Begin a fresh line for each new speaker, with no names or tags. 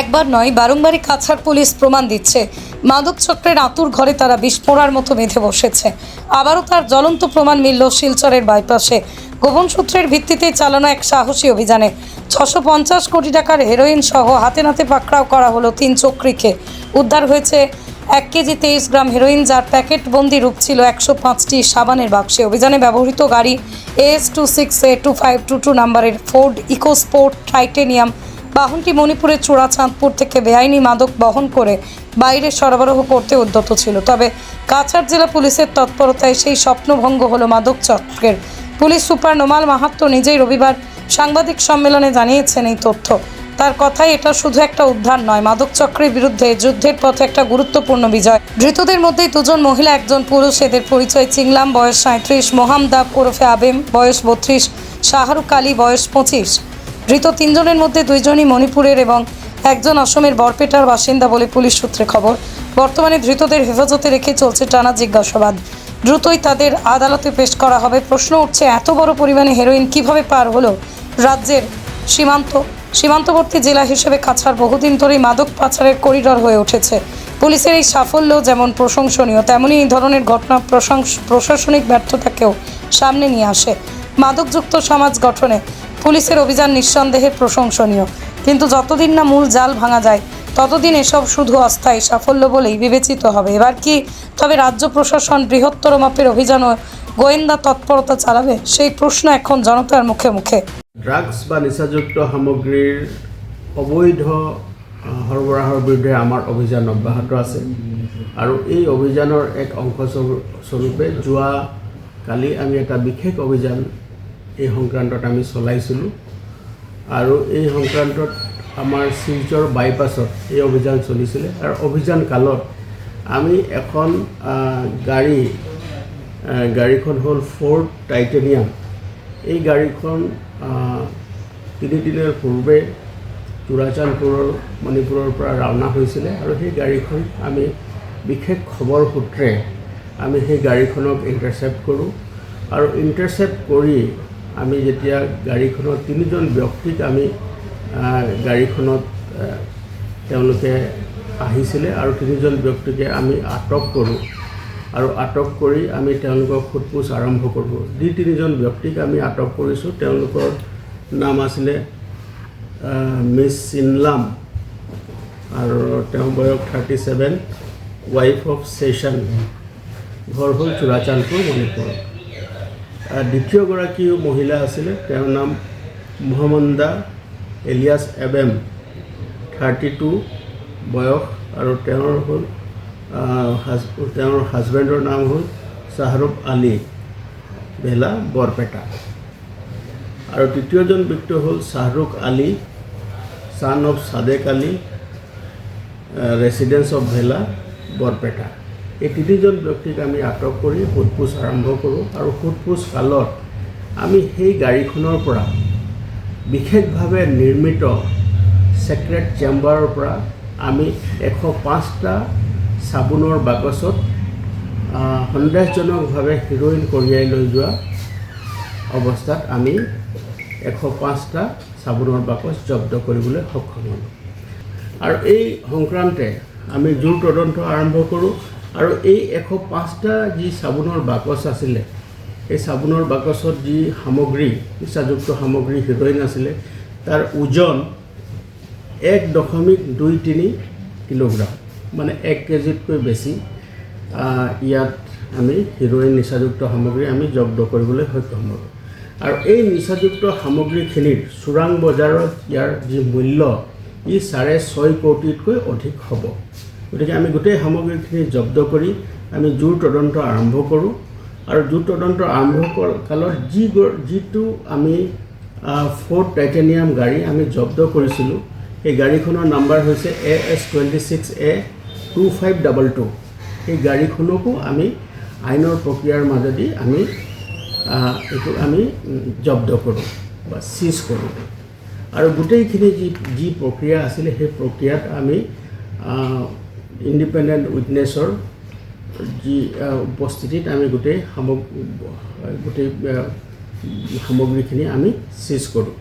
একবার নয়, বারংবারই কাছাড় পুলিশ প্রমাণ দিচ্ছে। মাদক চক্রের আতুর ঘরে তারা বিস্ফোরার মতো বেঁধে বসেছে। আবারও তার জ্বলন্ত প্রমাণ মিলল শিলচরের বাইপাসে। গোপন সূত্রের ভিত্তিতে চালানো এক সাহসী অভিযানে ছশো পঞ্চাশ কোটি টাকার হেরোইন সহ হাতে নাতে পাকড়াও করা হলো তিন চক্রীকে। উদ্ধার হয়েছে এক কেজি তেইশ গ্রাম হেরোইন যার প্যাকেটবন্দি রূপ ছিল একশো পাঁচটি সাবানের বাক্সে। অভিযানে ব্যবহৃত গাড়ি S two six A two five two two নাম্বারের ফোর্ড ইকোস্পোর্ট টাইটেনিয়াম বাহনটি মণিপুরের চূড়াচাঁদপুর থেকে বেআইনি মাদক বহন করে বাইরে সরবরাহ করতে উদ্যত ছিল। তবে কাছাড় জেলা পুলিশের তৎপরতায় সেই স্বপ্নভঙ্গ হলো মাদক চক্রের। পুলিশ সুপার নোমাল মাহাত্ম নিজেই রবিবার সাংবাদিক সম্মেলনে জানিয়েছেন এই তথ্য। তার কথাই এটা শুধু একটা উদ্ধার নয়, মাদক চক্রের বিরুদ্ধে যুদ্ধের পথে একটা গুরুত্বপূর্ণ বিজয়। ধৃতদের মধ্যে দুজন মহিলা, একজন পুরুষ, এদের পরিচয় চিংলাম, বয়স সাঁত্রিশ মোহামদাব ওরফে আবেম, বয়স বত্রিশ, শাহরুখ আলী, বয়স পঁচিশ। ধৃত তিনজনের মধ্যে দুইজনই মণিপুরের এবং একজন অসমের বরপেটার বাসিন্দা বলে পুলিশ সূত্রে খবর। বর্তমানে ধৃতদের হেফাজতে রেখে চলছে টানা জিজ্ঞাসাবাদ। দ্রুতই তাদের আদালতে পেশ করা হবে। প্রশ্ন উঠছে, এত বড় পরিমাণে হেরোইন কীভাবে পার হলো? রাজ্যের সীমান্ত, সীমান্তবর্তী জেলা হিসেবে কাছাড় বহুদিন ধরেই মাদক পাচারের করিডর হয়ে উঠেছে। পুলিশের এই সাফল্য যেমন প্রশংসনীয় তেমনই এই ধরনের ঘটনা প্রশংস- প্রশাসনিক ব্যর্থতাকেও সামনে নিয়ে আসে। মাদকযুক্ত সমাজ গঠনে পুলিশের অভিযান নিঃসন্দেহে প্রশংসনীয়। কিন্তু যতদিন না মূল জাল ভাঙা যায়, ততদিন এসব শুধু অস্থায়ী সাফল্য বলেই বিবেচিত হবে। এবার কি? তবে রাজ্য প্রশাসন বৃহত্তর মাপের অভিযান ও গোয়েন্দা তৎপরতা চালাবে? সেই প্ৰশ্ন এখন জনতার মুখে মুখে।
ড্ৰাগছ বা নিচাযুক্ত সামগ্ৰীৰ অবৈধ সৰবৰাহৰ বিৰুদ্ধে আমাৰ অভিযান অব্যাহত আছে। আৰু এই অভিযানৰ এক অংশ স্বৰূ- স্বৰূপে যোৱা কালি আমি এটা বিশেষ অভিযান এই সংক্ৰান্তত আমি চলাইছিলোঁ। আৰু এই সংক্ৰান্তত আমাৰ শিলচৰ বাইপাছত এই অভিযান চলিছিলে। আৰু অভিযান কালত আমি এখন গাড়ী গাড়ীখন হ'ল ফ'ৰ্ড টাইটেনিয়াম এই গাড়ীখন তিনিদিনৰ পূৰ্বে চূড়াচান্দপুৰৰ মণিপুৰৰ পৰা ৰাওনা হৈছিলে। আৰু সেই গাড়ীখন আমি, বিশেষ খবৰ সূত্ৰে আমি সেই গাড়ীখনক ইণ্টাৰচেপ্ট কৰোঁ। আৰু ইণ্টাৰচেপ্ট কৰি আমি যেতিয়া গাড়ীখনত, তিনিজন ব্যক্তিক আমি গাড়ীখনত তেওঁলোকে আহিছিলে আৰু তিনিজন ব্যক্তিকে আমি আটক কৰোঁ। আৰু আটক কৰি আমি তেওঁলোকক সোধপোছ আৰম্ভ কৰোঁ। যি তিনিজন ব্যক্তিক আমি আটক কৰিছোঁ, তেওঁলোকৰ নাম আছিলে মিছ চিনলাম আৰু তেওঁ বয়স thirty seven, wife of session ঘৰ হ'ল চূড়াচান্দপুৰ মণিপুৰ দ্বিতীয়গৰাকী মহিলা আছিলে, তেওঁৰ নাম মহম্মদা এলিয়াছ এবেম, থাৰ্টি টু বয়স আৰু তেওঁৰ হ'ল তেওঁৰ হাজবেণ্ডৰ নাম হ'ল শ্বাহৰুখ আলী ভেলা বৰপেটা। আৰু তৃতীয়জন ব্যক্তি হ'ল Shahrukh Ali son of Sadek Ali residence of Bhela Barpeta. এই তিনিজন ব্যক্তিক আমি আটক কৰি সোধপোছ আৰম্ভ কৰোঁ আৰু সোধপোছ কালত আমি সেই গাড়ীখনৰ পৰা বিশেষভাৱে নিৰ্মিত ছেক্ৰেট চেম্বাৰৰ পৰা আমি এশ পাঁচটা চাবোনৰ বাকচত সন্দেহজনকভাৱে হিৰ'ইন কঢ়িয়াই লৈ যোৱা অৱস্থাত আমি এশ পাঁচটা চাবোনৰ বাকচ জব্দ কৰিবলৈ সক্ষম হ'লোঁ। আৰু এই সংক্ৰান্তে আমি জোৰ তদন্ত আৰম্ভ কৰোঁ। আৰু এই এশ পাঁচটা যি চাবোনৰ বাকচ আছিলে, এই চাবোনৰ বাকচত যি সামগ্ৰী, নিচাযুক্ত সামগ্ৰী হিৰ'ইন আছিলে তাৰ ওজন এক দশমিক দুই তিনি কিলোগ্ৰাম মানে এক কেজিতকৈ বেছি। ইয়াত আমি হিৰ'ইন নিচাযুক্ত সামগ্ৰী আমি জব্দ কৰিবলৈ সক্ষম হ'লোঁ। আৰু এই নিচাযুক্ত সামগ্ৰীখিনিৰ চোৰাং বজাৰত ইয়াৰ যি মূল্য, ই চাৰে ছয় কোটিতকৈ অধিক হ'ব। গতিকে আমি গোটেই সামগ্ৰীখিনি জব্দ কৰি আমি জোৰ তদন্ত আৰম্ভ কৰোঁ। আৰু জোৰ তদন্ত আৰম্ভ কালত যি যিটো আমি ফ'ৰ্ড টাইটেনিয়াম গাড়ী আমি জব্দ কৰিছিলোঁ, সেই গাড়ীখনৰ নাম্বাৰ হৈছে A S twenty six A two five double two সেই গাড়ীখনকো আমি আইনৰ প্ৰক্ৰিয়াৰ মাজেদি আমি এইটো আমি জব্দ কৰোঁ বা চিজ কৰোঁ। আৰু গোটেইখিনি যি যি প্ৰক্ৰিয়া আছিলে, সেই প্ৰক্ৰিয়াত আমি ইণ্ডিপেণ্ডেণ্ট উইটনেছৰ যি উপস্থিতিত আমি গোটেই সামগ গোটেই সামগ্ৰীখিনি আমি চিজ কৰোঁ।